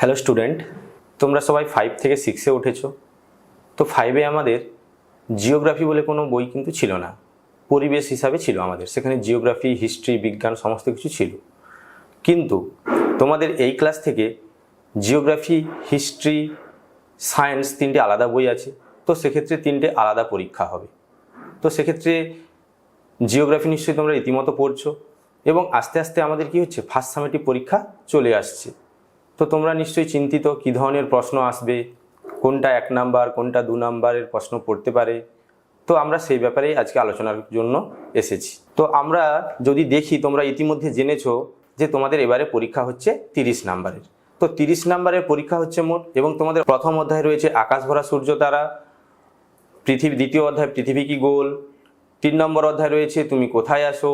Hello student, তোমরা সবাই five থেকে সিক্সে উঠেছো। তো ফাইভে আমাদের জিওগ্রাফি বলে কোনো বই কিন্তু ছিল না। পরিবেশ হিসাবে ছিল আমাদের। সেখানে জিওগ্রাফি হিস্ট্রি বিজ্ঞান সমস্ত কিছু ছিল। কিন্তু তোমাদের এই ক্লাস থেকে জিওগ্রাফি হিস্ট্রি সায়েন্স তিনটে আলাদা বই আছে। তো সেক্ষেত্রে তিনটে আলাদা পরীক্ষা হবে। তো সেক্ষেত্রে জিওগ্রাফি নিশ্চয়ই তোমরা রীতিমতো পড়ছো। এবং আস্তে আস্তে আমাদের কি হচ্ছে? ফার্স্ট সামেটিভ পরীক্ষা চলে আসছে। তো তোমরা নিশ্চয়ই চিন্তিত কী ধরনের প্রশ্ন আসবে, কোনটা এক নাম্বার, কোনটা দু নাম্বারের প্রশ্ন পড়তে পারে। তো আমরা সেই ব্যাপারেই আজকে আলোচনার জন্য এসেছি। তো আমরা যদি দেখি, তোমরা ইতিমধ্যে জেনেছো যে তোমাদের এবারে পরীক্ষা হচ্ছে তিরিশ নাম্বারের। তো তিরিশ নাম্বারের পরীক্ষা হচ্ছে মোট এবং তোমাদের প্রথম অধ্যায় রয়েছে আকাশ ভরা সূর্য তারা, পৃথিবী দ্বিতীয় অধ্যায় পৃথিবী কি গোল, তিন নম্বর অধ্যায় রয়েছে তুমি কোথায় আসো,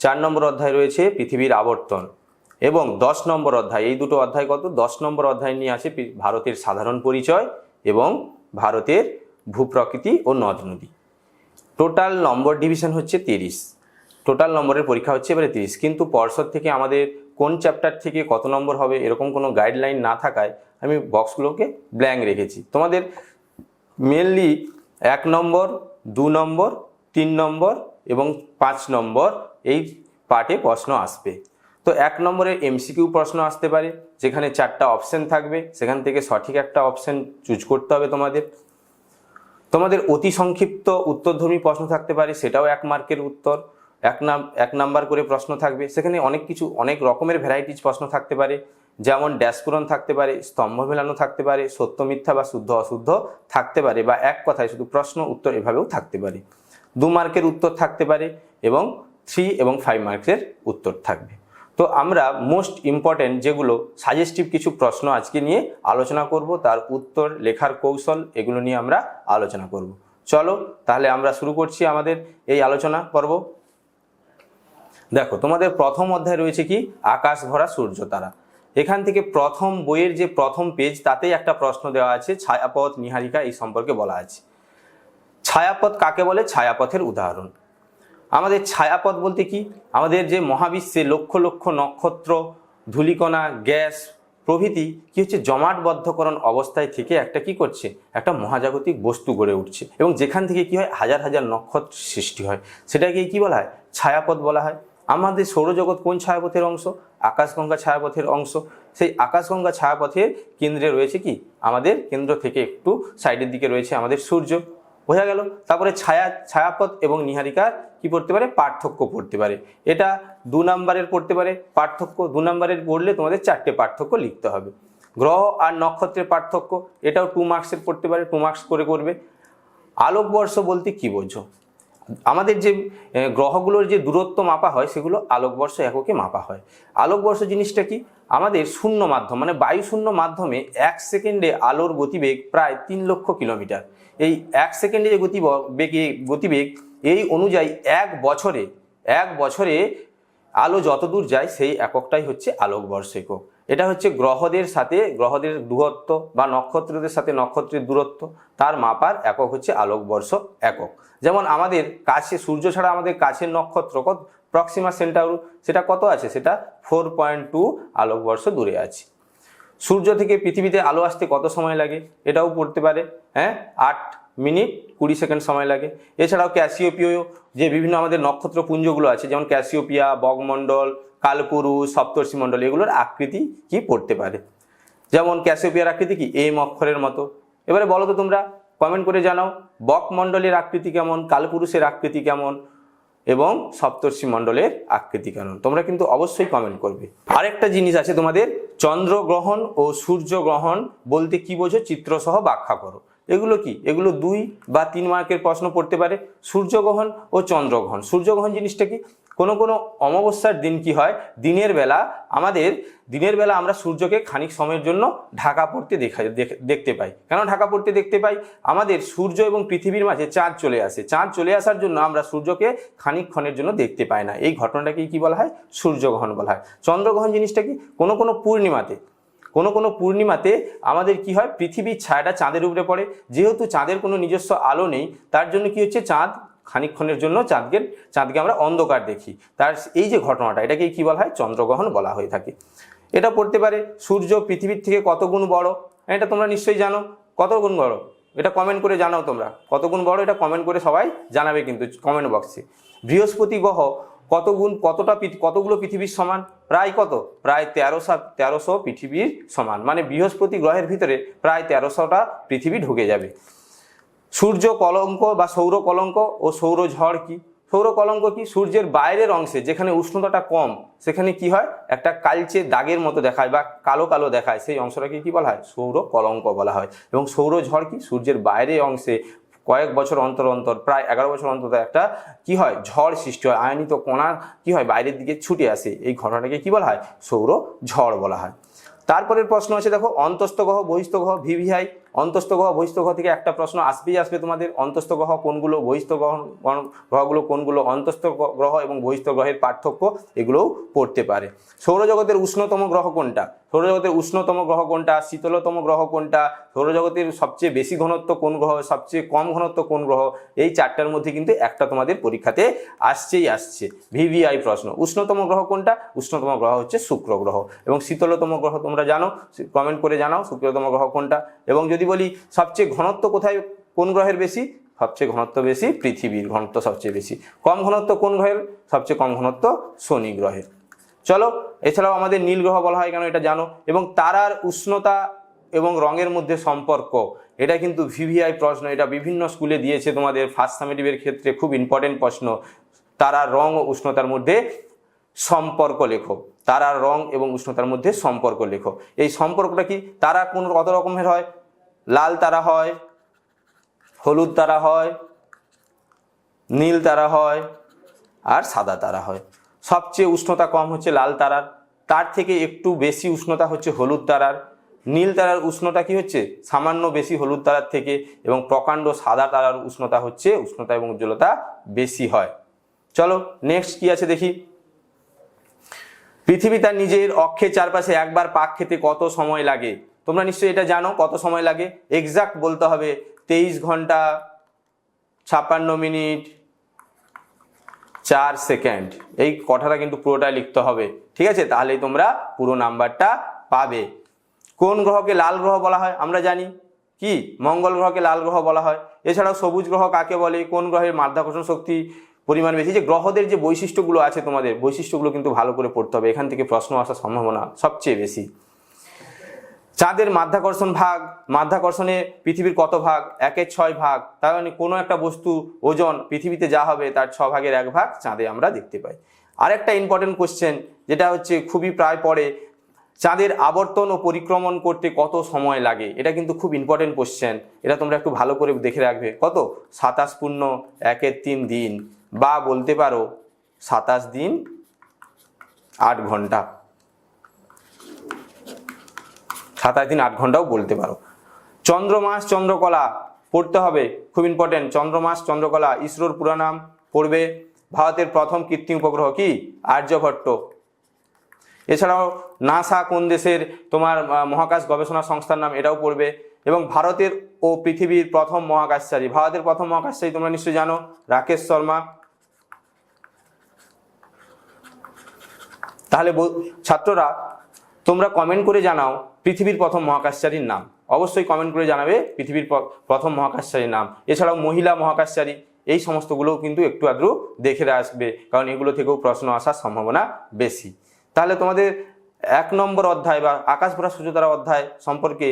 চার নম্বর অধ্যায় রয়েছে পৃথিবীর আবর্তন। এবং দশ নম্বর অধ্যায়, এই দুটো অধ্যায় কত? দশ নম্বর অধ্যায় নিয়ে আছে ভারতের সাধারণ পরিচয় এবং ভারতের ভূপ্রকৃতি ও নদ নদী। টোটাল নম্বর ডিভিশন হচ্ছে তিরিশ। টোটাল নম্বরের পরীক্ষা হচ্ছে এবারে তিরিশ। কিন্তু পর্ষদ থেকে আমাদের কোন চ্যাপ্টার থেকে কত নম্বর হবে, এরকম কোনো গাইডলাইন না থাকায় আমি বক্সগুলোকে ব্ল্যাঙ্ক রেখেছি। তোমাদের মেনলি এক নম্বর, দু নম্বর, তিন নম্বর এবং পাঁচ নম্বর এই পার্টে প্রশ্ন আসবে। তো এক নম্বরের এমসিকিউ প্রশ্ন আসতে পারে, যেখানে চারটা অপশন থাকবে, সেখান থেকে সঠিক একটা অপশন চুজ করতে হবে তোমাদের। তোমাদের অতি সংক্ষিপ্ত উত্তরধর্মী প্রশ্ন থাকতে পারে, সেটাও এক মার্কের উত্তর, এক নাম, এক নাম্বার করে প্রশ্ন থাকবে। সেখানে অনেক কিছু, অনেক রকমের ভ্যারাইটিস প্রশ্ন থাকতে পারে, যেমন ড্যাশ পূরণ থাকতে পারে, স্তম্ভ মেলানো থাকতে পারে, সত্য মিথ্যা বা শুদ্ধ অশুদ্ধ থাকতে পারে, বা এক কথায় শুধু প্রশ্ন উত্তর এভাবেও থাকতে পারে। দু মার্কের উত্তর থাকতে পারে এবং থ্রি এবং ফাইভ মার্কের উত্তর থাকবে। তো আমরা মোস্ট ইম্পর্টেন্ট যেগুলো সাজেস্টিভ কিছু প্রশ্ন আজকে নিয়ে আলোচনা করব, তার উত্তর, লেখার কৌশল এগুলো নিয়ে আমরা আলোচনা করব। চলো তাহলে আমরা শুরু করছি আমাদের এই আলোচনা পর্ব। দেখো, তোমাদের প্রথম অধ্যায় রয়েছে কি? আকাশ ভরা সূর্য তারা। এখান থেকে প্রথম বইয়ের যে প্রথম পেজ তাতেই একটা প্রশ্ন দেওয়া আছে, ছায়াপথ নিহারিকা এই সম্পর্কে বলা আছে। ছায়াপথ কাকে বলে? ছায়াপথের উদাহরণ। আমাদের ছায়াপথ বলতে কি? আমাদের যে মহাবিশ্বে লক্ষ লক্ষ নক্ষত্র, ধূলিকণা, গ্যাস প্রভৃতি কি হচ্ছে জমাটবদ্ধকরণ অবস্থায় থেকে একটা কি করছে? একটা মহাজাগতিক বস্তু গড়ে উঠছে। এবং যেখান থেকে কি হয়? হাজার হাজার নক্ষত্র সৃষ্টি হয়। সেটাকে কি বলা হয়? ছায়াপথ বলা হয়। আমাদের সৌরজগৎ কোন ছায়াপথের অংশ? আকাশগঙ্গা ছায়াপথের অংশ। সেই আকাশগঙ্গা ছায়াপথের কেন্দ্রে রয়েছে কি? আমাদের কেন্দ্র থেকে একটু সাইডের দিকে রয়েছে আমাদের সূর্য। বোঝা গেল? তারপরে ছায়া, ছায়াপথ এবং নিহারিকার কি পড়তে পারে? পার্থক্য পড়তে পারে। এটা দু নাম্বারের পড়তে পারে। পার্থক্য দু নাম্বারের পড়লে তোমাদের চারটে পার্থক্য লিখতে হবে। গ্রহ আর নক্ষত্রের পার্থক্য, এটাও টু মার্কসের পড়তে পারে টু মার্কস করে করবে আলোকবর্ষ বলতে কি বোঝো? আমাদের যে গ্রহগুলোর যে দূরত্ব মাপা হয়, সেগুলো আলোকবর্ষ এককে মাপা হয়। আলোকবর্ষ জিনিসটা কি? আমাদের শূন্য মাধ্যম মানে বায়ু শূন্য মাধ্যমে এক সেকেন্ডে আলোর গতিবেগ প্রায় তিন লক্ষ কিলোমিটার। এই এক সেকেন্ডে যে গতি বেগে, গতিবেগ এই অনুযায়ী এক বছরে এক বছরে আলো যত দূর যায় সেই এককটাই হচ্ছে আলোকবর্ষ একক এটা হচ্ছে গ্রহদের সাথে, গ্রহদের দূরত্ব বা নক্ষত্রদের সাথে নক্ষত্রের দূরত্ব, তার মাপার একক হচ্ছে আলোকবর্ষ একক। যেমন আমাদের কাছে, সূর্য ছাড়া আমাদের কাছের নক্ষত্র কত? প্রক্সিমা সেন্টাউর সেটা কত আছে? সেটা ফোর পয়েন্ট টু আলোকবর্ষ দূরে আছে। সূর্য থেকে পৃথিবীতে আলো আসতে কত সময় লাগে? এটাও পড়তে পারে হ্যাঁ? আট মিনিট, কুড়ি সেকেন্ড সময় লাগে। এছাড়াও ক্যাসিওপিও যে বিভিন্ন আমাদের নক্ষত্র পুঞ্জগুলো আছে, যেমন ক্যাসিওপিয়া, বগমণ্ডল কালপুরুষ সপ্তর্ষি মণ্ডল, এগুলোর আকৃতি কি পড়তে পারে? যেমন ক্যাসিওপিয়ার আকৃতি কি? এম অক্ষরের মতো। এবারে বলো তো তোমরা কমেন্ট করে জানাও বক মণ্ডলের আকৃতি কেমন, কালপুরুষের আকৃতি কেমন, এবং সপ্তর্ষি মণ্ডলের আকৃতি কেমন? তোমরা কিন্তু অবশ্যই কমেন্ট করবে। আরেকটা জিনিস আছে তোমাদের, চন্দ্রগ্রহণ ও সূর্যগ্রহণ বলতে কি বোঝো? চিত্রসহ ব্যাখ্যা করো। এগুলো কি? এগুলো দুই বা তিন মার্কের প্রশ্ন পড়তে পারে। সূর্যগ্রহণ ও চন্দ্রগ্রহণ। সূর্যগ্রহণ জিনিসটা কি? কোনো কোনো অমাবস্যার দিন কি হয়? দিনের বেলা আমাদের, দিনের বেলা আমরা সূর্যকে খানিক সময়ের জন্য ঢাকা পড়তে দেখা দেখতে পাই। কেন ঢাকা পড়তে দেখতে পাই? আমাদের সূর্য এবং পৃথিবীর মাঝে চাঁদ চলে আসে। চাঁদ চলে আসার জন্য আমরা সূর্যকে খানিকক্ষণের জন্য দেখতে পাই না। এই ঘটনাটাকে কি বলা হয়? সূর্যগ্রহণ বলা হয়। চন্দ্রগ্রহণ জিনিসটা কি? কোনো কোনো পূর্ণিমাতে কোনো কোনো পূর্ণিমাতে আমাদের কি হয়? পৃথিবীর ছায়াটা চাঁদের উপরে পড়ে। যেহেতু চাঁদের কোনো নিজস্ব আলো নেই, তার জন্য কি হচ্ছে? চাঁদ খানিকক্ষণের জন্য চাঁদকে চাঁদকে আমরা অন্ধকার দেখি। তার এই যে ঘটনাটা এটাকে কি বলা হয়? চন্দ্রগ্রহণ বলা হয়ে থাকে। এটা পড়তে পারে, সূর্য পৃথিবীর থেকে কত গুণ বড়? এটা তোমরা নিশ্চয়ই জানো। কত গুণ বড়? এটা কমেন্ট করে জানাও তোমরা। কত গুণ বড়? এটা কমেন্ট করে সবাই জানাবে কিন্তু কমেন্ট বক্সে বৃহস্পতি গ্রহ কত গুণ কতটা কতগুলো পৃথিবীর সমান? প্রায় কত? প্রায় তেরোশো তেরোশো পৃথিবীর সমান। মানে বৃহস্পতি গ্রহের ভিতরে প্রায় তেরোশোটা পৃথিবী ঢুকে যাবে। সূর্য কলঙ্ক বা সৌর কলঙ্ক ও সৌর ঝড় কি? সৌর কলঙ্ক কি? সূর্যের বাইরের অংশে, যেখানে উষ্ণতাটা কম, সেখানে কি হয়? একটা কালচে দাগের মতো দেখায় বা কালো কালো দেখায়। সেই অংশটাকে কি বলা হয়? সৌর কলঙ্ক বলা হয়। এবং সৌর ঝড় কি? সূর্যের বাইরের অংশে কয়েক বছর অন্তর অন্তর, প্রায় এগারো বছর অন্তর একটা কি হয়, ঝড় সৃষ্টি হয়, আয়নিত কণা কি হয়, বাইরের দিকে ছুটে আসে। এই ঘটনাকে কি বলা হয়? সৌর ঝড় বলা হয়। তারপরের প্রশ্ন আছে দেখো অন্তস্থ গ্রহ বহিস্থ গ্রহ ভিভিআই অন্তস্থ গ্রহ বহিস্থ গ্রহ থেকে একটা প্রশ্ন আসবেই আসবে তোমাদের। অন্তস্থ গ্রহ কোনগুলো বহিস্থ গ্রহ গ্রহ- গ্রহগুলো, কোনগুলো অন্তস্থ গ্রহ এবং বহিস্থ গ্রহের পার্থক্য এগুলোও পড়তে পারে। সৌরজগতের উষ্ণতম গ্রহ কোনটা? সৌরজগতের উষ্ণতম গ্রহ কোনটা? শীতলতম গ্রহ কোনটা? সৌরজগতের সবচেয়ে বেশি ঘনত্ব কোন গ্রহ? সবচেয়ে কম ঘনত্ব কোন গ্রহ? এই চারটার মধ্যে কিন্তু একটা তোমাদের পরীক্ষাতে আসছেই আসছে। ভিভিআই প্রশ্ন, উষ্ণতম গ্রহ কোনটা? উষ্ণতম গ্রহ হচ্ছে শুক্র গ্রহ। এবং শীতলতম গ্রহ তোমরা জানো, কমেন্ট করে জানাও শুক্রতম গ্রহ কোনটা? এবং যদি বলি সবচেয়ে ঘনত্ব কোথায়, কোন গ্রহের বেশি? সবচেয়ে ঘনত্ব বেশি পৃথিবীর, ঘনত্ব সবচেয়ে বেশি। কম ঘনত্ব কোন গ্রহের? সবচেয়ে কম ঘনত্ব শনি গ্রহের। চলো, এছাড়াও আমাদের নীল গ্রহ বলা হয় কেন এটা জানো? এবং তারার উষ্ণতা এবং রঙের মধ্যে সম্পর্ক, এটা কিন্তু ভিভিআই প্রশ্ন, এটা বিভিন্ন স্কুলে দিয়েছে তোমাদের ফার্স্ট সামেটিভের ক্ষেত্রে, খুব ইম্পর্টেন্ট প্রশ্ন। তারার রং ও উষ্ণতার মধ্যে সম্পর্ক লেখো। তারার রং এবং উষ্ণতার মধ্যে সম্পর্ক লেখো। এই সম্পর্কটা কি? তারা কোন কত রকমের হয়? লাল তারা হয়, হলুদ তারা হয়, নীল তারা হয় আর সাদা তারা হয়। সবচেয়ে উষ্ণতা কম হচ্ছে লাল তারার। তার থেকে একটু বেশি উষ্ণতা হচ্ছে হলুদ তারার। নীল তারার উষ্ণতা কি হচ্ছে? সামান্য বেশি হলুদ তারার থেকে এবং প্রকাণ্ড সাদা তারার উষ্ণতা হচ্ছে, উষ্ণতা এবং উজ্জ্বলতা বেশি হয়। চলো নেক্সট কি আছে দেখি। পৃথিবী তার নিজের অক্ষের চারপাশে একবার পাক খেতে কত সময় লাগে? তোমরা নিশ্চয়ই এটা জানো কত সময় লাগে। এক্সাক্ট বলতে হবে তেইশ ঘণ্টা, ছাপ্পান্ন মিনিট, চার সেকেন্ড। এই কথাটা কিন্তু পুরোটা লিখতে হবে। ঠিক আছে? তাহলেই তোমরা পুরো নাম্বারটা পাবে। কোন গ্রহকে লাল গ্রহ বলা হয়? আমরা জানি। কি? মঙ্গল গ্রহকে লাল গ্রহ বলা হয়। এছাড়াও সবুজ গ্রহ কাকে বলে? কোন গ্রহের মাধ্যাকর্ষণ শক্তি পরিমাণ বেশি? যে গ্রহদের যে বৈশিষ্ট্যগুলো আছে তোমাদের, বৈশিষ্ট্যগুলো কিন্তু ভালো করে পড়তে হবে। এখান থেকে প্রশ্ন আসার সম্ভাবনা সবচেয়ে বেশি। চাঁদের মাধ্যাকর্ষণ ভাগ, মাধ্যাকর্ষণে পৃথিবীর কত ভাগ? একের ছয় ভাগ। তার মানে কোনো একটা বস্তু ওজন পৃথিবীতে যা হবে তার ছ ভাগের এক ভাগ চাঁদে আমরা দেখতে পাই। আরেকটা ইম্পর্টেন্ট কোশ্চেন যেটা হচ্ছে খুবই প্রায় পড়ে, চাঁদের আবর্তন ও পরিক্রমণ করতে কত সময় লাগে? এটা কিন্তু খুব ইম্পর্টেন্ট কোশ্চেন এটা তোমরা একটু ভালো করে দেখে রাখবে। কত? সাতাশ পূর্ণ একের তিন দিন। বা বলতে পারো, সাতাশ দিন আট ঘণ্টা। সাতাশ দিন আট ঘন্টাও বলতে পারো। চন্দ্রমাস চন্দ্রকলা পড়তে হবে, খুব ইম্পর্টেন্ট চন্দ্রমাস চন্দ্রকলা ইসরোর পুরো নাম পড়বে। ভারতের প্রথম কৃত্রিম উপগ্রহ কি? আর্যভট্ট। এছাড়াও নাসা কোন দেশের তোমার মহাকাশ গবেষণা সংস্থার নাম এটাও পড়বে। এবং ভারতের ও পৃথিবীর প্রথম মহাকাশচারী। ভারতের প্রথম মহাকাশচারী তোমরা নিশ্চয়ই জানো, রাকেশ শর্মা। তাহলে ছাত্ররা তোমরা কমেন্ট করে জানাও পৃথিবীর প্রথম মহাকাশচারীর নাম। অবশ্যই কমেন্ট করে জানাবে পৃথিবীর প্রথম মহাকাশচারীর নাম। এছাড়াও মহিলা মহাকাশচারী, এই সমস্তগুলোও কিন্তু একটু আদ্রু দেখে আসবে, কারণ এগুলো থেকেও প্রশ্ন আসার সম্ভাবনা বেশি। তাহলে তোমাদের এক নম্বর অধ্যায় বা আকাশ ভরা সূর্যতারা অধ্যায় সম্পর্কে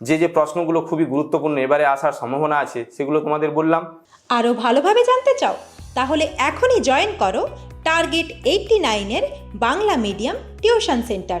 যে যে প্রশ্নগুলো খুবই গুরুত্বপূর্ণ এবারে আসার সম্ভাবনা আছে, সেগুলো তোমাদের বললাম। আরও ভালোভাবে জানতে চাও? তাহলে এখনই জয়েন করো টার্গেট এইটটি নাইনের Bangla medium tuition centre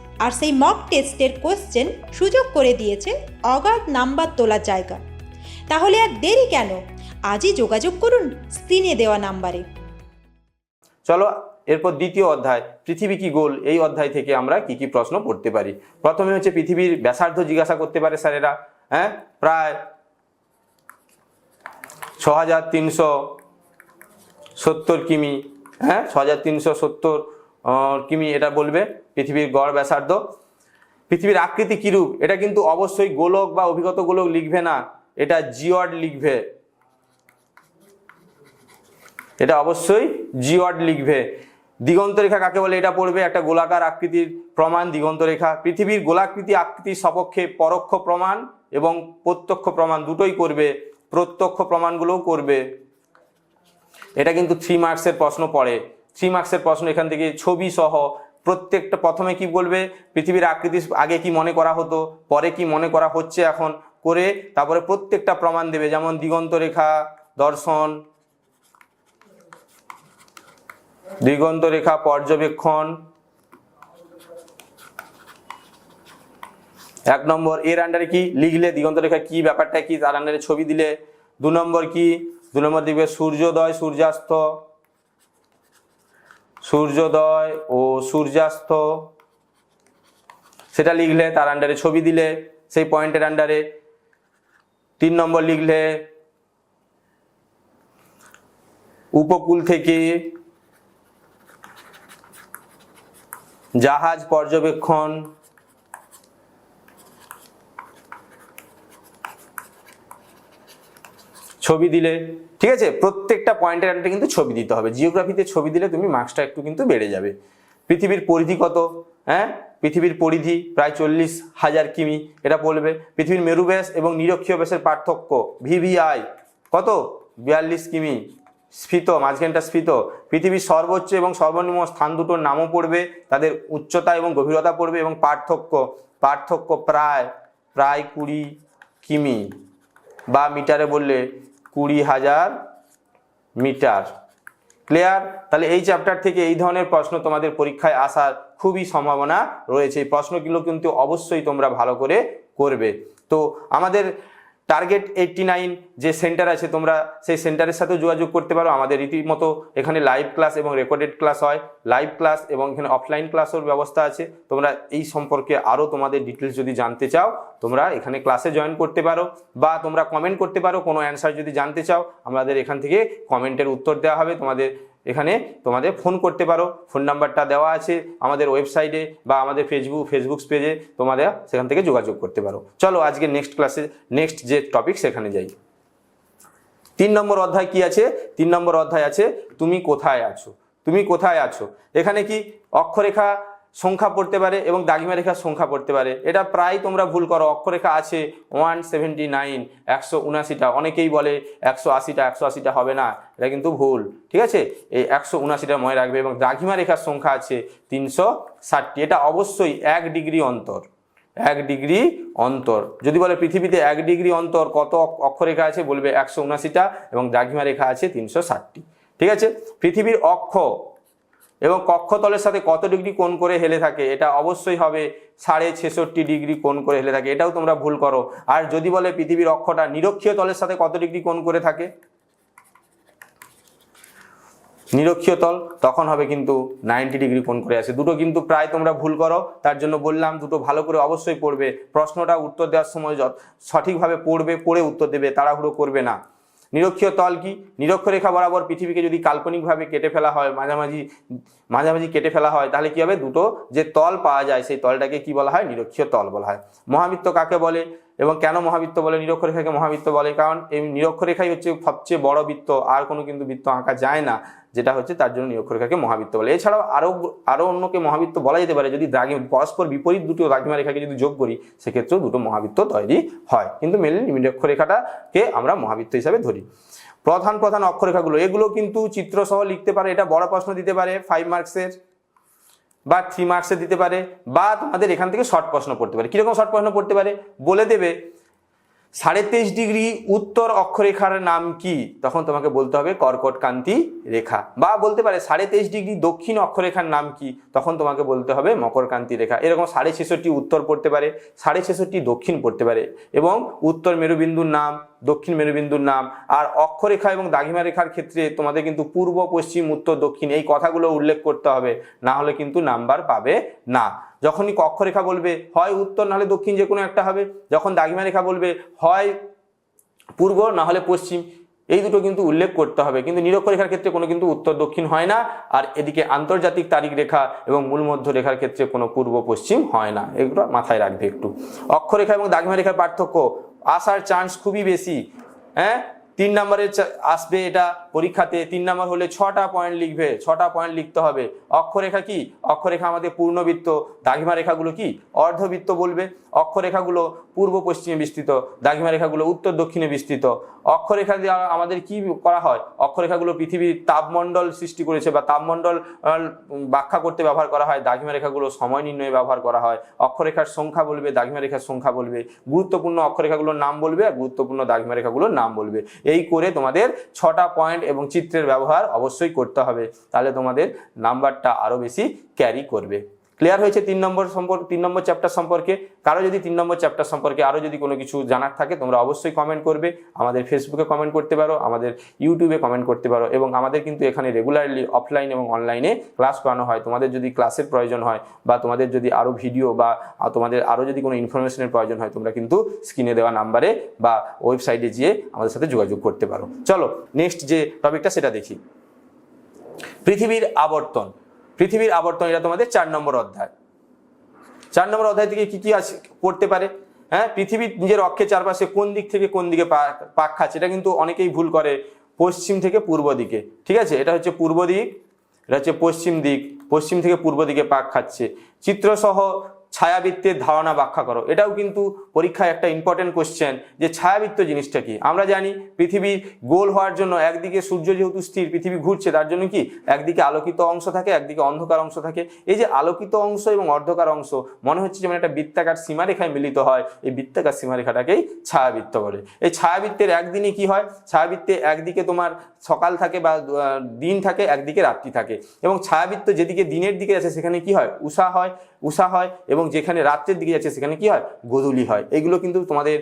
আর সেই মক টেস্টের কোশ্চেন সুযোগ করে দিয়েছে অগাধ নাম্বার তোলার জায়গা। তাহলে আর দেরি কেন? আজই যোগাযোগ করুন স্ক্রিনে দেওয়া নাম্বারে চলো, এরপর দ্বিতীয় অধ্যায়, পৃথিবী কি গোল? এই অধ্যায় থেকে আমরা কি কি প্রশ্ন পড়তে পারি। প্রথমে হচ্ছে পৃথিবীর ব্যাসার্ধ জিজ্ঞাসা করতে পারে স্যারেরা হ্যাঁ? প্রায় ছ হাজার তিনশো সত্তর কিমি হ্যাঁ? ছ হাজার তিনশো সত্তর কিমি এটা বলবে? পৃথিবীর গড় ব্যাসার্ধ। পৃথিবীর আকৃতি কিরূপ? এটা কিন্তু অবশ্যই গোলক বা অভিগত গোলক লিখবে না। এটা জিওয়ার্ড লিখবে। এটা অবশ্যই জিওয়ার্ড লিখবে। দিগন্ত রেখা কাকে বলে? এটা পড়বে একটা গোলাকার আকৃতির প্রমাণ, দিগন্ত রেখা। পৃথিবীর গোলাকৃতি আকৃতির সপক্ষে পরোক্ষ প্রমাণ এবং প্রত্যক্ষ প্রমাণ দুটোই করবে। প্রত্যক্ষ প্রমাণগুলোও করবে। এটা কিন্তু থ্রি মার্কসের প্রশ্ন পড়ে। থ্রি মার্কসের প্রশ্ন এখান থেকে ছবি সহ প্রত্যেকটা প্রথমে কি বলবে? পৃথিবীর আকৃতি আগে কি মনে করা হতো, পরে কি মনে করা হচ্ছে এখন, করে তারপরে প্রত্যেকটা প্রমাণ দেবে। যেমন দিগন্ত রেখা, দর্শন, দিগন্ত রেখা পর্যবেক্ষণ, এক নম্বর এর আন্ডারে কি লিখলে, দিগন্ত রেখা কি ব্যাপারটা, কি তার আন্ডারে ছবি দিলে, দু নম্বর কি, দু নম্বর দিকে সূর্যোদয়, সূর্যাস্ত সূর্যোদয় ও সূর্যাস্ত। সেটা লিখলে তার আন্ডারে ছবি দিলে, সেই পয়েন্টের আন্ডারে তিন নম্বর লিখলে উপকূল থেকে জাহাজ পর্যবেক্ষণ ছবি দিলে, ঠিক আছে? প্রত্যেকটা পয়েন্টের আন্ডারে কিন্তু ছবি দিতে হবে। জিওগ্রাফিতে ছবি দিলে তুমি মার্কসটা একটু কিন্তু বেড়ে যাবে। পৃথিবীর পরিধি কত? হ্যাঁ? পৃথিবীর পরিধি প্রায় চল্লিশ হাজার কিমি, এটা বলবে। পৃথিবীর মেরু ব্যাস এবং নিরক্ষীয় ব্যাসের পার্থক্য ভিভিআই কত? বিয়াল্লিশ কিমি, স্ফীত, মাঝখানটা স্ফীত। পৃথিবীর সর্বোচ্চ এবং সর্বনিম্ন স্থান দুটোর নামও পড়বে, তাদের উচ্চতা এবং গভীরতা পড়বে এবং পার্থক্য পার্থক্য প্রায় প্রায় কুড়ি কিমি। বা মিটারে বললে কুড়ি হাজার মিটার। ক্লিয়ার তাহলে এই চ্যাপ্টার থেকে এই ধরনের প্রশ্ন তোমাদের পরীক্ষায় আসার খুবই সম্ভাবনা রয়েছে। এই প্রশ্নগুলো কিন্তু অবশ্যই তোমরা ভালো করে করবে। তো আমাদের টার্গেট এইটটি নাইন যে সেন্টার আছে, তোমরা সেই সেন্টারের সাথেও যোগাযোগ করতে পারো। আমাদের রীতিমতো এখানে লাইভ ক্লাস এবং রেকর্ডেড ক্লাস হয়। লাইভ ক্লাস এবং এখানে অফলাইন ক্লাসের ব্যবস্থা আছে। তোমরা এই সম্পর্কে আরও তোমাদের ডিটেলস যদি জানতে চাও, তোমরা এখানে ক্লাসে জয়েন করতে পারো। বা তোমরা কমেন্ট করতে পারো, কোনো অ্যান্সার যদি জানতে চাও, আমাদের এখান থেকে কমেন্টের উত্তর দেওয়া হবে। তোমাদের এখানে তোমাদের ফোন করতে পারো। ফোন নাম্বারটা দেওয়া আছে আমাদের ওয়েবসাইটে বা আমাদের ফেসবুক ফেসবুক পেজে তোমাদের সেখান থেকে যোগাযোগ করতে পারো। চলো আজকে নেক্সট ক্লাসে নেক্সট যে টপিক সেখানে যাই। তিন নম্বর অধ্যায় কি আছে? তিন নম্বর অধ্যায় আছে, তুমি কোথায় আছো? তুমি কোথায় আছো? এখানে কি অক্ষরেখা সংখ্যা পড়তে পারে এবং দাগিমা রেখার সংখ্যা পড়তে পারে। এটা প্রায় তোমরা ভুল করো। অক্ষরেখা আছে ওয়ান সেভেন্টি নাইন একশো উনাশিটা। অনেকেই বলে একশো আশিটা একশো আশিটা হবে না। এটা কিন্তু ভুল, ঠিক আছে? এই একশো উনাশিটা মনে রাখবে এবং দ্রাঘিমা রেখার সংখ্যা আছে তিনশো ষাটটি। এটা অবশ্যই এক ডিগ্রি অন্তর, এক ডিগ্রি অন্তর। যদি বলে পৃথিবীতে এক ডিগ্রি অন্তর কত অক- অক্ষরেখা আছে, বলবে একশো উনাশিটা এবং দ্রাঘিমা রেখা আছে তিনশো ষাটটি। ঠিক আছে? পৃথিবীর অক্ষ এবং কক্ষতলের সাথে কত ডিগ্রি কোণ করে হেলে থাকে, এটা অবশ্যই হবে সাড়ে ছেষট্টি ডিগ্রি কোণ করে হেলে থাকে, এটাও তোমরা ভুল করো। আর যদি বলে পৃথিবীর অক্ষটা নিরক্ষীয় তলের সাথে কত ডিগ্রি কোণ করে থাকে? নিরক্ষীয় তল, তখন হবে কিন্তু নাইনটি ডিগ্রি কোণ করে আসে। দুটো কিন্তু প্রায় তোমরা ভুল করো, তার জন্য বললাম দুটো ভালো করে অবশ্যই পড়বে। প্রশ্নটা উত্তর দেওয়ার সময় সঠিকভাবে পড়বে, পড়ে উত্তর দেবে, তাড়াহুড়ো করবে না। নিরক্ষীয় তল কি? নিরক্ষরেখা বরাবর পৃথিবীকে যদি কাল্পনিকভাবে কেটে ফেলা হয়, মাঝামাঝি মাঝামাঝি কেটে ফেলা হয়, তাহলে কি হবে? দুটো যে তল পাওয়া যায়, সেই তলটাকে কি বলা হয়? নিরক্ষীয় তল বলা হয়। মহাবৃত্ত কাকে বলে? এবং কেন মহাবৃত্ত বলে? নিরক্ষরেখাকে মহাবৃত্ত বলে। কারণ এই নিরক্ষরেখাই হচ্ছে সবচেয়ে বড় বৃত্ত। আর কোনো কিন্তু বৃত্ত আঁকা যায় না। যেটা হচ্ছে তার জন্য নিরক্ষরেখাকে মহাবৃত্ত বলে। এছাড়াও আরও আরও অন্যকে মহাবৃত্ত বলা যেতে পারে, যদি দ্রাঘি পরস্পর বিপরীত দুটো দ্রাঘিমা রেখাকে যদি যোগ করি, সেক্ষেত্রেও দুটো মহাবৃত্ত তৈরি হয়। কিন্তু মেনলি নিরক্ষরেখাটাকে আমরা মহাবৃত্ত হিসাবে ধরি। প্রধান প্রধান অক্ষরেখাগুলো, এগুলো কিন্তু চিত্র সহ লিখতে পারে, এটা বড় প্রশ্ন দিতে পারে ফাইভ মার্কসের বা থ্রি মার্কসে দিতে পারে, বা তোমাদের এখান থেকে শর্ট প্রশ্ন পড়তে পারে। কীরকম শর্ট প্রশ্ন পড়তে পারে? বলে দেবে সাড়ে তেইশ ডিগ্রি উত্তর অক্ষরেখার নাম কি? তখন তোমাকে বলতে হবে কর্কট কান্তি রেখা। বা বলতে পারে সাড়ে তেইশ ডিগ্রি দক্ষিণ অক্ষরেখার নাম কি? তখন তোমাকে বলতে হবে মকর কান্তি রেখা। এরকম সাড়ে ছেষট্টি উত্তর পড়তে পারে, সাড়ে ছেষট্টি দক্ষিণ পড়তে পারে এবং উত্তর মেরুবিন্দুর নাম দক্ষিণ মেরুবিন্দুর নাম। আর অক্ষরেখা এবং দাঘিমা রেখার ক্ষেত্রে তোমাদের কিন্তু পূর্ব, পশ্চিম, উত্তর, দক্ষিণ এই কথাগুলো উল্লেখ করতে হবে। না হলে কিন্তু নাম্বার পাবে না। যখনই অক্ষরেখা বলবে, হয় উত্তর নাহলে দক্ষিণ যে কোনো একটা হবে। যখন দাঘিমা রেখা বলবে, হয় পূর্ব, না হলে পশ্চিম, এই দুটো কিন্তু উল্লেখ করতে হবে। কিন্তু নিরক্ষরেখার ক্ষেত্রে কোনো কিন্তু উত্তর, দক্ষিণ হয় না। আর এদিকে আন্তর্জাতিক তারিখ রেখা এবং মূলমধ্য রেখার ক্ষেত্রে কোনো পূর্ব, পশ্চিম হয় না। এগুলো মাথায় রাখবে একটু। অক্ষরেখা এবং দাগমা রেখার পার্থক্য আসার চান্স খুবই বেশি হ্যাঁ? তিন নম্বরে আসবে এটা পরীক্ষাতে তিন নম্বর হলে ছটা পয়েন্ট লিখবে, ছটা পয়েন্ট লিখতে হবে। অক্ষরেখা কি? অক্ষরেখা আমাদের পূর্ণবৃত্ত। দাগিমা রেখাগুলো কি? অর্ধবৃত্ত বলবে। অক্ষরেখাগুলো পূর্ব পশ্চিমে বিস্তৃত, দাগিমা রেখাগুলো উত্তর দক্ষিণে বিস্তৃত। অক্ষরেখা দিয়ে আমাদের কি করা হয়? অক্ষরেখাগুলো পৃথিবীর তাপমণ্ডল সৃষ্টি করেছে বা তাপমণ্ডল ব্যাখ্যা করতে ব্যবহার করা হয়। দাগিমা রেখাগুলো সময় নির্ণয়ে ব্যবহার করা হয়। অক্ষরেখার সংখ্যা বলবে, দাগিমা রেখার সংখ্যা বলবে। গুরুত্বপূর্ণ অক্ষরেখাগুলোর নাম বলবে আর গুরুত্বপূর্ণ দাগিমা রেখাগুলোর নাম বলবে। এই করে তোমাদের ছটা পয়েন্ট এবং চিত্রের ব্যবহার অবশ্যই করতে হবে। তাহলে তোমাদের নাম্বারটা আরও বেশি ক্যারি করবে। ক্লিয়ার হয়েছে তিন নম্বর সম্পর্কে, তিন নম্বর চ্যাপ্টার সম্পর্কে? কারও যদি তিন নম্বর চ্যাপ্টার সম্পর্কে আরও যদি কোনো কিছু জানার থাকে, তোমরা অবশ্যই কমেন্ট করবে। আমাদের ফেসবুকে কমেন্ট করতে পারো, আমাদের ইউটিউবে কমেন্ট করতে পারো এবং আমাদের কিন্তু এখানে রেগুলারলি অফলাইন এবং অনলাইনে ক্লাস করানো হয়। তোমাদের যদি ক্লাসের প্রয়োজন হয় বা তোমাদের যদি আরও ভিডিও বা তোমাদের আরও যদি কোনো ইনফরমেশনের প্রয়োজন হয়, তোমরা কিন্তু স্ক্রিনে দেওয়া নাম্বারে বা ওয়েবসাইটে গিয়ে আমাদের সাথে যোগাযোগ করতে পারো। চলো নেক্সট যে টপিকটা সেটা দেখি। পৃথিবীর আবর্তন। পৃথিবীর আবর্তন, এটা তোমাদের চার নম্বর অধ্যায়। চার নম্বর অধ্যায় থেকে কি কি আছে করতে পারে? হ্যাঁ পৃথিবী নিজের অক্ষের চারপাশে কোন দিক থেকে কোন দিকে পাক খাচ্ছে, এটা কিন্তু অনেকেই ভুল করে। পশ্চিম থেকে পূর্ব দিকে, ঠিক আছে? এটা হচ্ছে পূর্ব দিক, এটা হচ্ছে পশ্চিম দিক, পশ্চিম থেকে পূর্ব দিকে পাক খাচ্ছে। চিত্রসহ ছায়াবৃত্তের ধারণা ব্যাখ্যা করো। এটাও কিন্তু পরীক্ষায় একটা ইম্পর্টেন্ট কোশ্চেন যে ছায়াবৃত্ত জিনিসটা কি? আমরা জানি পৃথিবীর গোল হওয়ার জন্য একদিকে সূর্য যেহেতু স্থির, পৃথিবী ঘুরছে, তার জন্য কি? একদিকে আলোকিত অংশ থাকে, একদিকে অন্ধকার অংশ থাকে। এই যে আলোকিত অংশ এবং অর্ধকার অংশ, মনে হচ্ছে যেমন একটা বৃত্তাকার সীমারেখায় মিলিত হয়, এই বৃত্তাকার সীমারেখাটাকেই ছায়াবৃত্ত বলে। এই ছায়াবৃত্তের একদিনে কি হয়? ছায়াবৃত্তে একদিকে তোমার সকাল থাকে বা দিন থাকে, একদিকে রাত্রি থাকে। এবং ছায়াবৃত্ত যেদিকে দিনের দিকে আছে, সেখানে কি হয়? উষা হয়। উষা হয় এবং যেখানে রাত্রের দিকে যাচ্ছে সেখানে কি হয়? গোধূলি হয়। এগুলো কিন্তু তোমাদের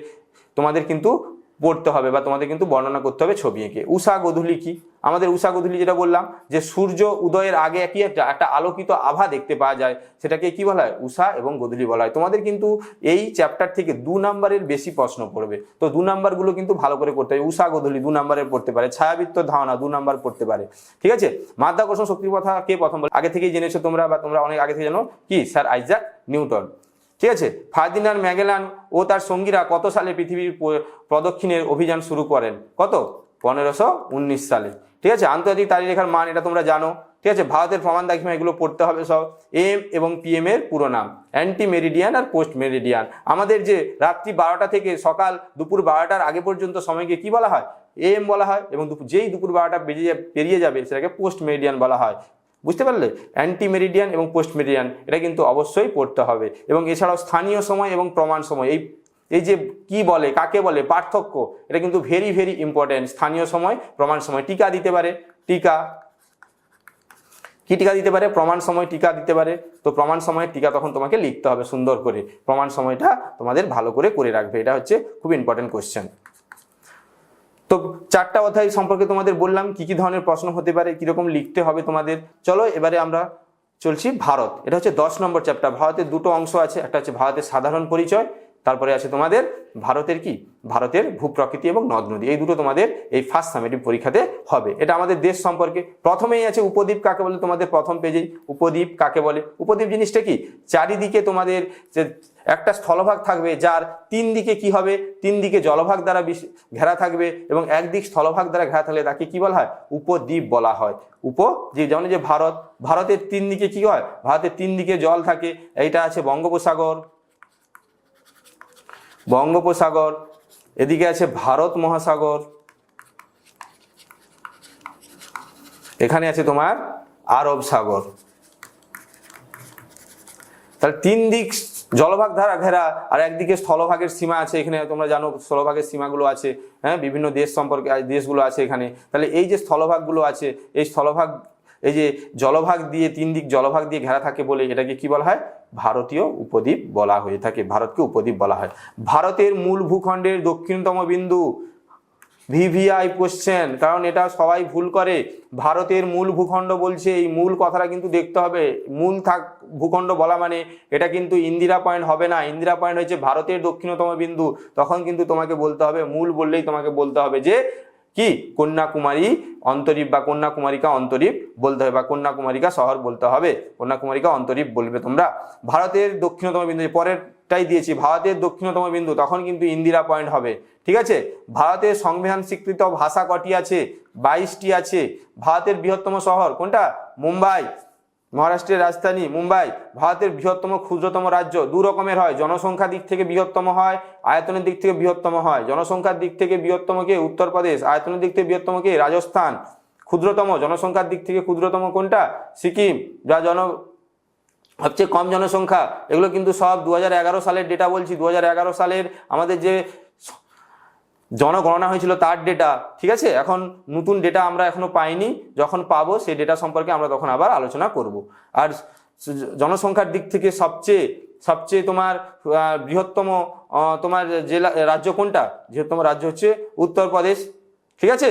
তোমাদের কিন্তু পড়তে হবে বা তোমাদের কিন্তু বর্ণনা করতে হবে ছবি এঁকে। উষা গোধূলি কি? আমাদের উষা গোধূলি যেটা বললাম, যে সূর্য উদয়ের আগে কি একটা একটা আলোকিত আভা দেখতে পাওয়া যায়, সেটাকে কি বলা হয়? উষা এবং গোধূলি বলা হয়। তোমাদের কিন্তু এই চ্যাপ্টার থেকে দু নাম্বারের বেশি প্রশ্ন পড়বে। তো দু নাম্বারগুলো কিন্তু ভালো করে করতে হবে। উষা গোধূলি দু নাম্বারের পড়তে পারে, ছায়াবৃত্ত ধারণা দু নাম্বার পড়তে পারে। ঠিক আছে? মাধ্যাকর্ষণ শক্তির কথা কে প্রথম বলে? আগে থেকেই জেনেছো তোমরা বা তোমরা অনেক আগে থেকে জানো কি? Sir Isaac Newton. ঠিক আছে? ফার্দিনান্ড ম্যাগেলান ও তার সঙ্গীরা কত সালে পৃথিবীর প্রদক্ষিণের অভিযান শুরু করেন? কত? পনেরোশো উনিশ সালে। ঠিক আছে? আন্তর্জাতিক তারিখরেখার মান এটা তোমরা জানো। ঠিক আছে? ভারতের প্রমাণ দাখিমা এগুলো পড়তে হবে সব। এম এবং পিএম এর পুরো নাম। অ্যান্টি মেরিডিয়ান আর পোস্ট মেরিডিয়ান আমাদের যে রাত্রি বারোটা থেকে সকাল দুপুর বারোটার আগে পর্যন্ত সময়কে কি বলা হয়? এম বলা হয় এবং যেই দুপুর বারোটা বেরিয়ে পেরিয়ে যাবে সেটাকে পোস্ট মেরিডিয়ান বলা হয়। বুঝতে পারলে? অ্যান্টি মেরিডিয়ান এবং পোস্ট মেরিডিয়ান এটা কিন্তু অবশ্যই পড়তে হবে। এবং এছাড়াও স্থানীয় সময় এবং প্রমাণ সময়, এই এই যে কি বলে, কাকে বলে, পার্থক্য, এটা কিন্তু ভেরি ভেরি ইম্পর্টেন্ট স্থানীয় সময়, প্রমাণ সময়, টিকা দিতে পারে, টিকা। কি টিকা দিতে পারে? প্রমাণ সময়, টিকা দিতে পারে। তো প্রমাণ সময়ের টিকা তখন তোমাকে লিখতে হবে সুন্দর করে। প্রমাণ সময়টা তোমাদের ভালো করে করে রাখবে। এটা হচ্ছে খুব ইম্পর্টেন্ট কোশ্চেন তো চারটা অধ্যায় সম্পর্কে তোমাদের বললাম, কি কি ধরনের প্রশ্ন হতে পারে, কীরকম লিখতে হবে তোমাদের। চলো এবারে আমরা চলছি ভারত। এটা হচ্ছে দশ নম্বর চ্যাপ্টার ভারতের দুটো অংশ আছে, একটা হচ্ছে ভারতের সাধারণ পরিচয়, তারপরে আছে তোমাদের ভারতের কি? ভারতের ভূপ্রকৃতি এবং নদ নদী। এই দুটো তোমাদের এই ফার্স্ট সামেটিভ পরীক্ষাতে হবে। এটা আমাদের দেশ সম্পর্কে। প্রথমেই আছে উপদ্বীপ, কাকে বলে তোমাদের প্রথম পেজেই উপদ্বীপ কাকে বলে? উপদ্বীপ জিনিসটা কি? চারিদিকে তোমাদের যে একটা স্থলভাগ থাকবে যার তিন দিকে কি হবে? তিন দিকে জলভাগ দ্বারা ঘেরা থাকবে এবং একদিক স্থলভাগ দ্বারা ঘেরা থাকলে তাকে কি বলা হয়? উপদ্বীপ বলা হয়। উপদ্বীপ যেমন যে ভারত, ভারতের তিন দিকে কি হয়? ভারতের তিন দিকে জল থাকে। এইটা আছে বঙ্গোপসাগর। বঙ্গোপসাগর। এদিকে আছে ভারত মহাসাগর। এখানে আছে তোমার আরব সাগর। তাহলে তিন দিক জলভাগ ধারা ঘেরা, আর একদিকে স্থলভাগের সীমা আছে, এখানে তোমরা জানো স্থলভাগের সীমাগুলো আছে হ্যাঁ বিভিন্ন দেশ সম্পর্কে দেশগুলো আছে এখানে। তাহলে এই যে স্থলভাগগুলো আছে, এই স্থলভাগ, এই যে জলভাগ দিয়ে তিন দিক জলভাগ দিয়ে ঘেরা থাকে বলে এটাকে কি বলা হয়? ভারতীয় উপদ্বীপ বলা হয়ে থাকে, ভারতকে উপদ্বীপ বলা হয়। ভারতের মূল ভূখণ্ডের দক্ষিণতম বিন্দু ভিভিআই কোশ্চেন কারণ এটা সবাই ভুল করে। ভারতের মূল ভূখণ্ড বলছে, এই মূল কথাটা কিন্তু দেখতে হবে। মূল থাক, ভূখণ্ড বলা মানে এটা কিন্তু ইন্দিরা পয়েন্ট হবে না। ইন্দিরা পয়েন্ট হচ্ছে ভারতের দক্ষিণতম বিন্দু। তখন কিন্তু তোমাকে বলতে হবে, মূল বললেই তোমাকে বলতে হবে যে, কি? কন্যাকুমারী অন্তরীপ বা কন্যাকুমারিকা অন্তরীপ বলতে হবে, বা কন্যাকুমারিকা শহর বলতে হবে। কন্যাকুমারিকা অন্তরীপ বলবে তোমরা। ভারতের দক্ষিণতম বিন্দু, পরেরটাই দিয়েছি, ভারতের দক্ষিণতম বিন্দু, তখন কিন্তু ইন্দিরা পয়েন্ট হবে। ঠিক আছে? ভারতের সংবিধান স্বীকৃত ভাষা কটি আছে? বাইশটি আছে। ভারতের বৃহত্তম শহর কোনটা? মুম্বাই। মহারাষ্ট্রের রাজধানী, মুম্বাই। ভারতের বৃহত্তম ক্ষুদ্রতম রাজ্য দু রকমের হয়। জনসংখ্যার দিক থেকে বৃহত্তম হয়, আয়তনের দিক থেকে বৃহত্তম হয়। জনসংখ্যার দিক থেকে বৃহত্তম কে? উত্তরপ্রদেশ। আয়তনের দিক থেকে বৃহত্তম কে? রাজস্থান। ক্ষুদ্রতম, জনসংখ্যার দিক থেকে ক্ষুদ্রতম কোনটা? সিকিম। যা জন, সবচেয়ে কম জনসংখ্যা। এগুলো কিন্তু সব দু হাজার এগারো সালের ডেটা বলছি। দু হাজার এগারো সালের আমাদের যে জনগণনা হয়েছিল তার ডেটা ঠিক আছে? এখন নতুন ডেটা আমরা এখনও পাইনি। যখন পাবো সেই ডেটা সম্পর্কে আমরা তখন আবার আলোচনা করব। আর জনসংখ্যার দিক থেকে সবচেয়ে সবচেয়ে তোমার বৃহত্তম তোমার জেলা, রাজ্য কোনটা? বৃহত্তম রাজ্য হচ্ছে উত্তরপ্রদেশ, ঠিক আছে?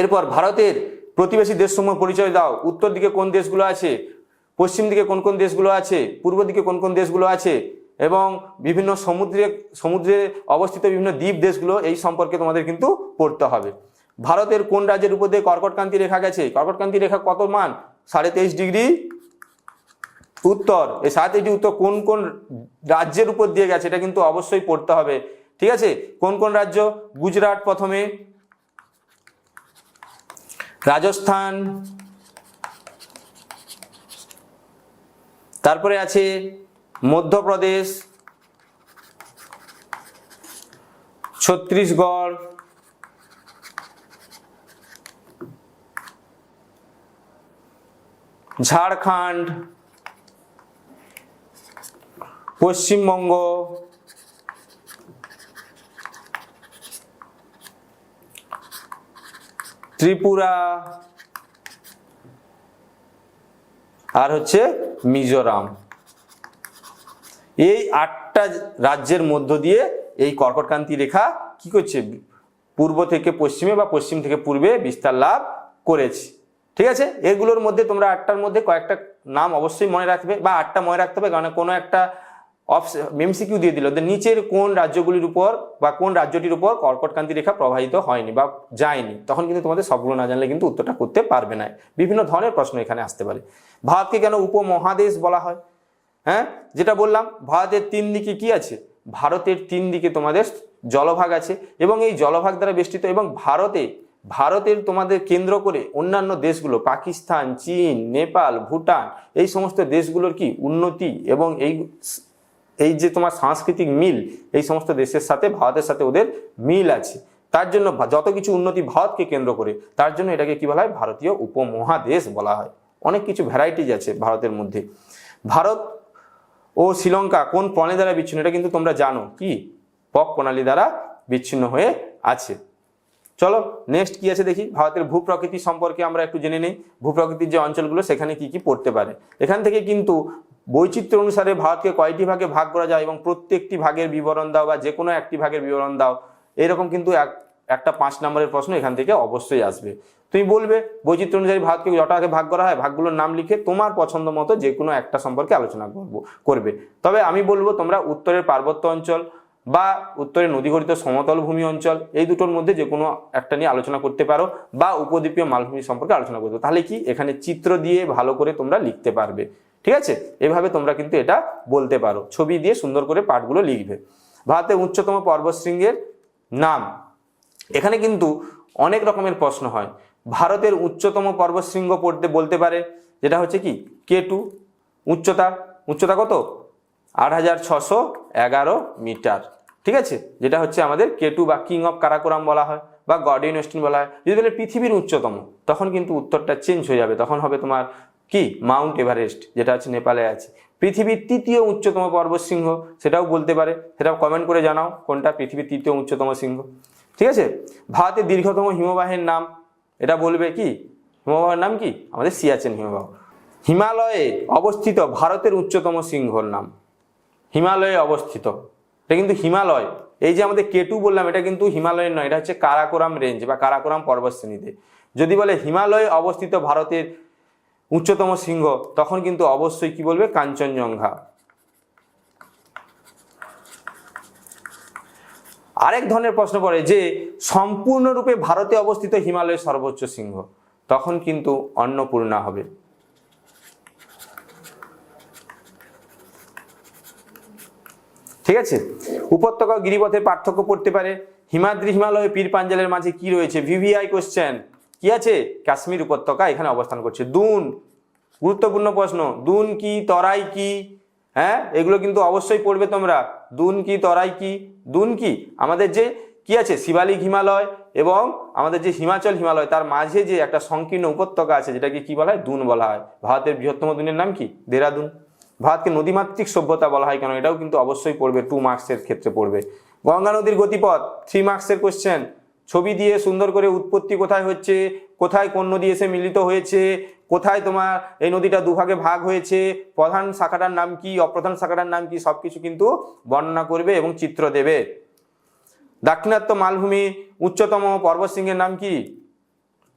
এরপর ভারতের প্রতিবেশী দেশসমূহ পরিচয় দাও। উত্তর দিকে কোন দেশগুলো আছে? পশ্চিম দিকে কোন কোন দেশগুলো আছে? পূর্ব দিকে কোন কোন দেশগুলো আছে? এবং বিভিন্ন সমুদ্রে সমুদ্রে অবস্থিত বিভিন্ন দ্বীপ দেশগুলো এই সম্পর্কে তোমাদের কিন্তু পড়তে হবে। ভারতের কোন রাজ্যের উপর দিয়ে কর্কটক্রান্তি রেখা গেছে? কর্কটক্রান্তি রেখা কত মান? সাড়ে তেইশ ডিগ্রি উত্তর। এই সাড়ে তেইশ উত্তর কোন কোন রাজ্যের উপর দিয়ে গেছে এটা কিন্তু অবশ্যই পড়তে হবে। ঠিক আছে? কোন কোন রাজ্য? গুজরাট প্রথমে। রাজস্থান। তারপরে আছে মধ্যপ্রদেশ ছত্তিশগড় ঝাড়খণ্ড পশ্চিমবঙ্গ ত্রিপুরা আর হচ্ছে মিজোরাম। এই আটটা রাজ্যের মধ্য দিয়ে এই কর্কটক্রান্তি রেখা কি করছে? পূর্ব থেকে পশ্চিমে বা পশ্চিম থেকে পূর্বে বিস্তার লাভ করেছে। ঠিক আছে? এগুলোর মধ্যে তোমরা আটটার মধ্যে কয়েকটা নাম অবশ্যই মনে রাখবে বা আটটা মনে রাখতে হবে, কারণ কোনো একটা এমসিকিউ দিয়ে দিল। নিচের কোন রাজ্যগুলির উপর বা কোন রাজ্যটির উপর কর্কটক্রান্তি রেখা প্রবাহিত হয়নি বা যায়নি, তখন কিন্তু তোমাদের সবগুলো না জানলে কিন্তু উত্তরটা করতে পারবে না। বিভিন্ন ধরনের প্রশ্ন এখানে আসতে পারে। ভারতকে কেন উপমহাদেশ বলা হয়? হ্যাঁ? যেটা বললাম, ভারতের তিন দিকে কি আছে? ভারতের তিন দিকে তোমাদের জলভাগ আছে এবং এই জলভাগ দ্বারা বেষ্টিত এবং ভারতে, ভারতের তোমাদের কেন্দ্র করে অন্যান্য দেশগুলো, পাকিস্তান, চীন, নেপাল, ভুটান, এই সমস্ত দেশগুলোর কি উন্নতি এবং এই এই যে তোমার সাংস্কৃতিক মিল, এই সমস্ত দেশের সাথে, ভারতের সাথে ওদের মিল আছে। তার জন্য যত কিছু উন্নতি ভারতকে কেন্দ্র করে, তার জন্য এটাকে কি বলা হয়? ভারতীয় উপমহাদেশ বলা হয়। অনেক কিছু ভ্যারাইটিজ আছে ভারতের মধ্যে। ভারত ও শ্রীলঙ্কা কোন প্রণালী দ্বারা বিচ্ছিন্ন? এটা কিন্তু তোমরা জানো। কি? পক প্রণালী দ্বারা বিচ্ছিন্ন হয়ে আছে। চলো নেক্সট কি আছে দেখি? ভারতের ভূপ্রকৃতি সম্পর্কে আমরা একটু জেনে নেই। ভূপ্রকৃতির যে অঞ্চলগুলো, সেখানে কি কি পড়তে পারে? এখান থেকে কিন্তু বৈচিত্র্য অনুসারে ভারতকে কয়টি ভাগে ভাগ করা যায় এবং প্রত্যেকটি ভাগের বিবরণ দাও বা যে কোনো একটি ভাগের বিবরণ দাও। এরকম কিন্তু এক একটা পাঁচ নম্বরের প্রশ্ন এখান থেকে অবশ্যই আসবে। তুমি বলবে, বৈচিত্র্য অনুযায়ী ভারতকে যটা ভাগে ভাগ করা হয়, ভাগগুলোর নাম লিখে তোমার পছন্দ মতো যে কোনো একটা সম্পর্কে আলোচনা করব, করবে। তবে আমি বলব, তোমরা উত্তরের পার্বত্য অঞ্চল বা উত্তরে নদীগঠিত সমতল ভূমি অঞ্চল, এই দুটোর মধ্যে যে কোনো একটা নিয়ে আলোচনা করতে পারো বা উপদ্বীপীয় মালভূমি সম্পর্কে আলোচনা করতে তাহলে কি? এখানে চিত্র দিয়ে ভালো করে তোমরা লিখতে পারবে। ঠিক আছে? এভাবে তোমরা কিন্তু এটা বলতে পারো। ছবি দিয়ে সুন্দর করে পাঠগুলো লিখবে। ভারতের উচ্চতম পর্বতশৃঙ্গের নাম এখানে কিন্তু অনেক রকমের প্রশ্ন হয়। ভারতের উচ্চতম পর্বতশৃঙ্গ পড়তে বলতে পারে, যেটা হচ্ছে কি? K two? উচ্চতা? উচ্চতা কত? আট হাজার ছশো এগারো মিটার। ঠিক আছে? যেটা হচ্ছে আমাদের কে টু বা কিং অফ কারাকোরাম বলা হয় বা গডিন ওয়েস্টিন বলা হয়। যদি বলে পৃথিবীর উচ্চতম, তখন কিন্তু উত্তরটা চেঞ্জ হয়ে যাবে। তখন হবে তোমার কি? মাউন্ট এভারেস্ট, যেটা হচ্ছে নেপালে আছে। পৃথিবীর তৃতীয় উচ্চতম পর্বতশৃঙ্গ, সেটাও বলতে পারে। সেটাও কমেন্ট করে জানাও কোনটা পৃথিবীর তৃতীয় উচ্চতম শৃঙ্গ। ঠিক আছে? ভারতের দীর্ঘতম হিমবাহের নাম, এটা বলবে কি? হিমবাহের নাম কি? আমাদের সিয়াচেন হিমবাহ। হিমালয়ে অবস্থিত ভারতের উচ্চতম সিংহর নাম। হিমালয়ে অবস্থিত। এটা কিন্তু হিমালয়। এই যে আমাদের কেটু বললাম, এটা কিন্তু হিমালয়ের নয়, এটা হচ্ছে কারাকোরাম রেঞ্জ বা কারাকোরাম পর্বত শ্রেণীতে যদি বলে হিমালয়ে অবস্থিত ভারতের উচ্চতম শৃঙ্গ তখন কিন্তু অবশ্যই কি বলবে? কাঞ্চনজঙ্ঘা। আরেক ধরনের প্রশ্ন পড়ে যে, সম্পূর্ণরূপে ভারতে অবস্থিত হিমালয়ের সর্বোচ্চ শৃঙ্গ তখন কিন্তু অন্নপূর্ণা হবে। ঠিক আছে? উপত্যকা গিরিপথের পার্থক্য পড়তে পারে। হিমাদ্রি হিমালয় পীর পাঞ্জালের মাঝে কি রয়েছে? ভিভিআই কোশ্চেন কি আছে? কাশ্মীর উপত্যকা এখানে অবস্থান করছে। দুন, গুরুত্বপূর্ণ প্রশ্ন। দুন কি, তরাই কি? হ্যাঁ? এগুলো কিন্তু অবশ্যই পড়বে তোমরা। দুন কি, তরাই কি? দুন কি? আমাদের যে কি আছে? শিবালিক হিমালয় এবং আমাদের যে হিমাচল হিমালয়, তার মাঝে যে একটা সংকীর্ণ উপত্যকা আছে, যেটাকে কি বলা হয়? দুন বলা হয়। ভারতের বৃহত্তম দুনের নাম কি? দেরাদুন। ভারতকে নদীমাতৃক সভ্যতা বলা হয় কেন? এটাও কিন্তু অবশ্যই পড়বে। টু মার্কসের ক্ষেত্রে পড়বে। গঙ্গা নদীর গতিপথ, থ্রি মার্কসের কোশ্চেন ছবি দিয়ে সুন্দর করে উৎপত্তি কোথায় হচ্ছে? কোথায় কোন নদী এসে মিলিত হয়েছে? কোথায় তোমার এই নদীটা দুভাগে ভাগ হয়েছে? প্রধান শাখাটার নাম কি? অপ্রধান শাখাটার নাম কি? সবকিছু কিন্তু বর্ণনা করবে এবং চিত্র দেবে। দাক্ষিণাত্য মালভূমি উচ্চতম পর্বতশৃঙ্গের নাম কি?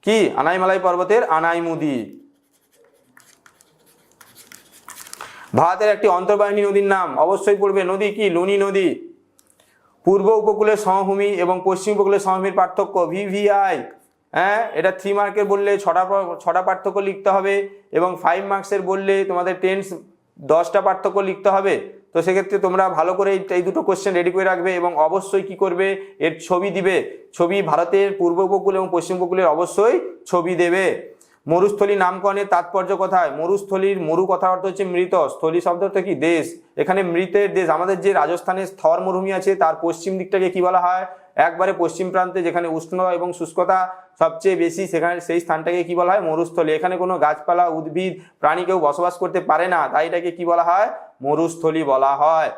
কি? আনাইমালাই পর্বতের আনাইমুদি। ভারতের একটি অন্তর্বাহিনী নদীর নাম অবশ্যই পড়বে নদী কি? লুনি নদী। পূর্ব উপকূলের সমভূমি এবং পশ্চিম উপকূলের সমভূমির পার্থক্য ভিভিআই হ্যাঁ এটা থ্রি মার্কের বললে ছটা ছটা পার্থক্য লিখতে হবে এবং ফাইভ মার্কসের বললে তোমাদের টেন্স দশটা পার্থক্য লিখতে হবে। তো সেক্ষেত্রে তোমরা ভালো করে এই- দুটো কোশ্চেন রেডি করে রাখবে এবং অবশ্যই কি করবে? এর ছবি দিবে। ছবি ভারতের পূর্ব উপকূল এবং পশ্চিম উপকূলের অবশ্যই ছবি দেবে। মরুস্থলী নামকরণের তাৎপর্য কোথায়? মরুস্থলীর মরু কথা অর্থ হচ্ছে মৃত। স্থলী শব্দ অর্থ কি? দেশ। এখানে মৃতের দেশ। আমাদের যে রাজস্থানের স্থর মরুভূমি আছে, তার পশ্চিম দিকটাকে কি বলা হয়? একবারে পশ্চিম প্রান্তে যেখানে উষ্ণ এবং শুষ্কতা সবচেয়ে বেশি, সেখানে সেই স্থানটাকে কি বলা হয়? মরুস্থলী। এখানে কোনো গাছপালা, উদ্ভিদ, প্রাণী কেউ বসবাস করতে পারে না, তাই এটাকে কি বলা হয়? মরুস্থলী বলা হয়।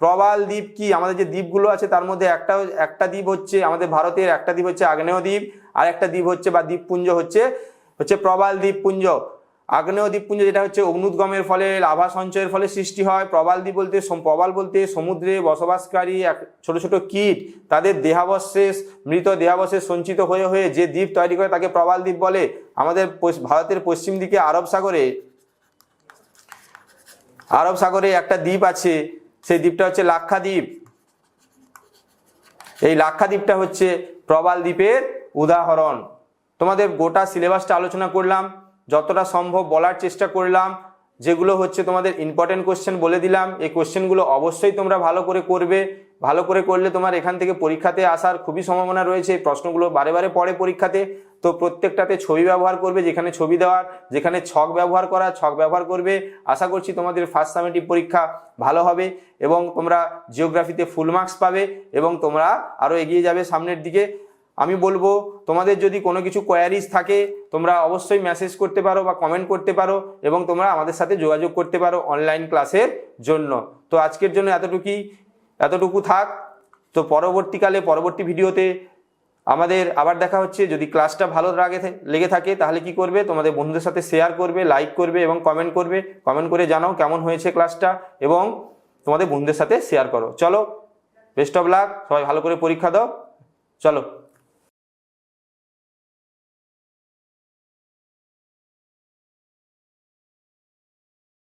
প্রবাল দ্বীপ কি? আমাদের যে দ্বীপগুলো আছে, তার মধ্যে একটা একটা দ্বীপ হচ্ছে আমাদের ভারতের, একটা দ্বীপ হচ্ছে আগ্নেয় দ্বীপ আর একটা দ্বীপ হচ্ছে বা দ্বীপপুঞ্জ হচ্ছে হচ্ছে প্রবাল দ্বীপপুঞ্জ। আগ্নেয় দ্বীপপুঞ্জ যেটা হচ্ছে অগ্নুদ্গমের ফলে, লাভা সঞ্চয়ের ফলে সৃষ্টি হয়। প্রবাল দ্বীপ বলতে প্রবাল বলতে সমুদ্রে বসবাসকারী এক ছোট ছোট কীট। তাদের দেহাবশেষ, মৃত দেহাবশেষ সঞ্চিত হয়ে হয়ে যে দ্বীপ তৈরি করে তাকে প্রবাল দ্বীপ বলে। আমাদের ভারতের পশ্চিম দিকে আরব সাগরে আরব সাগরে একটা দ্বীপ আছে। সেই দ্বীপটা হচ্ছে লাক্ষাদ্বীপ। এই লাক্ষাদ্বীপটা হচ্ছে প্রবাল দ্বীপের উদাহরণ। তোমাদের গোটা সিলেবাসটা আলোচনা করলাম। যতটা সম্ভব বলার চেষ্টা করলাম, যেগুলো হচ্ছে তোমাদের ইম্পর্টেন্ট কোশ্চেন বলে দিলাম। এই কোশ্চেনগুলো অবশ্যই তোমরা ভালো করে করবে। ভালো করে করলে তোমার এখান থেকে পরীক্ষাতে আসার খুবই সম্ভাবনা রয়েছে। এই প্রশ্নগুলো বারে বারে পড়ে পরীক্ষাতে। তো প্রত্যেকটাতে ছবি ব্যবহার করবে, যেখানে ছবি দেওয়ার, যেখানে ছক ব্যবহার করা, ছক ব্যবহার করবে। আশা করছি তোমাদের ফার্স্ট সামেটিভ পরীক্ষা ভালো হবে এবং তোমরা জিওগ্রাফিতে ফুল মার্কস পাবে এবং তোমরা আরও এগিয়ে যাবে সামনের দিকে। আমি বলব, তোমাদের যদি কোনো কিছু কোয়ারিজ থাকে, তোমরা অবশ্যই মেসেজ করতে পারো বা কমেন্ট করতে পারো এবং তোমরা আমাদের সাথে যোগাযোগ করতে পারো অনলাইন ক্লাসের জন্য। তো আজকের জন্য এতটুকুই, এতটুকু থাক। তো পরবর্তীকালে, পরবর্তী ভিডিওতে আমাদের আবার দেখা হচ্ছে। যদি ক্লাসটা ভালো লাগে, লেগে থাকে, তাহলে কি করবে? তোমাদের বন্ধুদের সাথে শেয়ার করবে লাইক করবে এবং কমেন্ট করবে। কমেন্ট করে জানাও কেমন হয়েছে ক্লাসটা এবং তোমাদের বন্ধুদের সাথে শেয়ার করো। চলো বেস্ট অফ লাক সবাই ভালো করে পরীক্ষা দাও। চলো।